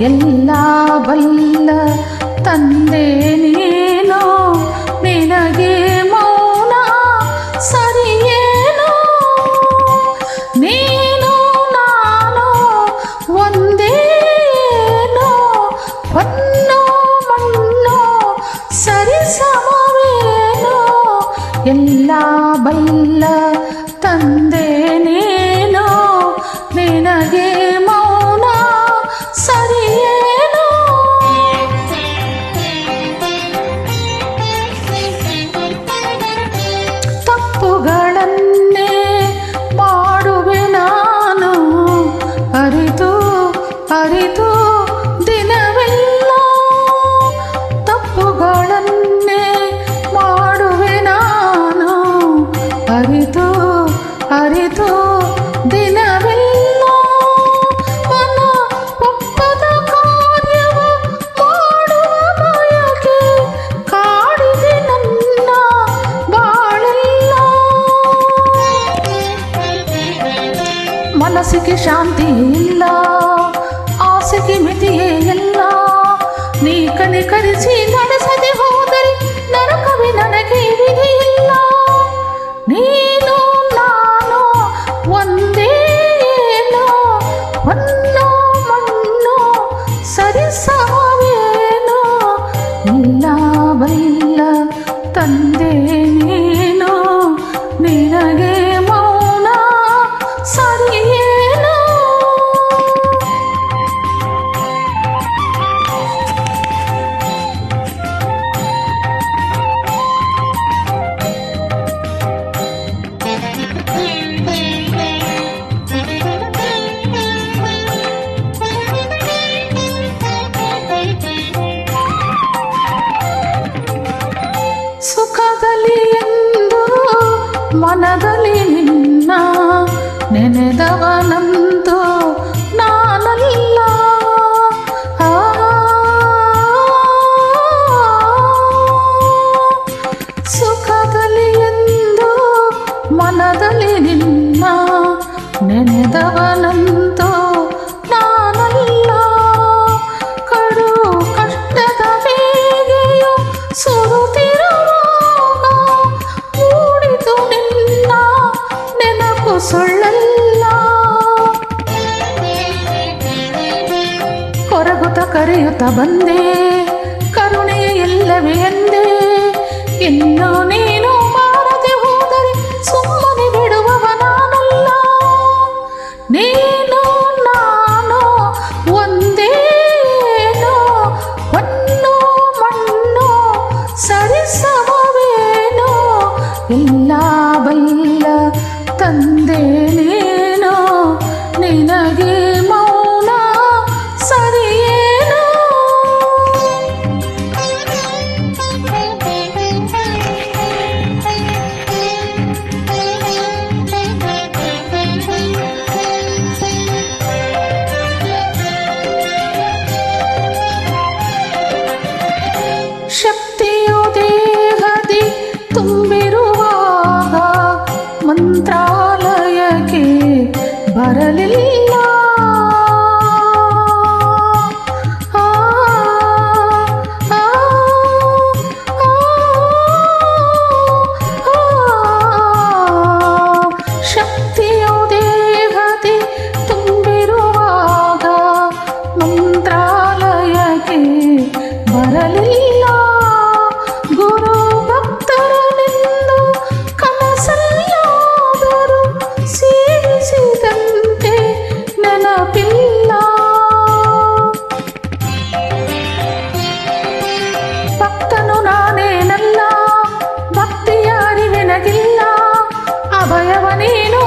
ಎಲ್ಲ ಬಲ್ಲ ತಂದೆ ನೀನು ನಿನಗೆ ಮೌನ ಸರಿಯೇನು ನೀನು ನಾನು ಒಂದೇನು ಹೊನ್ನು ಮಣ್ಣು ಸರಿಸಮವೇನು ಎಲ್ಲ ಬಲ್ಲ ಮನಸ್ಸಿಗೆ ಶಾಂತಿ ಇಲ್ಲ ಆಸೆಗೆ ಮಿತಿಯೇ ಇಲ್ಲ ನೀ ಕನಿಕರಿಸಿ ನಡೆಸ ಮನದಲ್ಲಿ ನಿನ್ನ ನೆನೆದವನಂತೂ ನಾನಲ್ಲ ಸುಖದಲ್ಲಿ ಎಂದು ಮನದಲ್ಲಿ ನಿನ್ನ ನೆನೆದವನಂತೂ ಬಂದೆ ಕರುಣೆಯ ಎಲ್ಲ ಎಂದೆ ಎನ್ನೋನೇ मीनू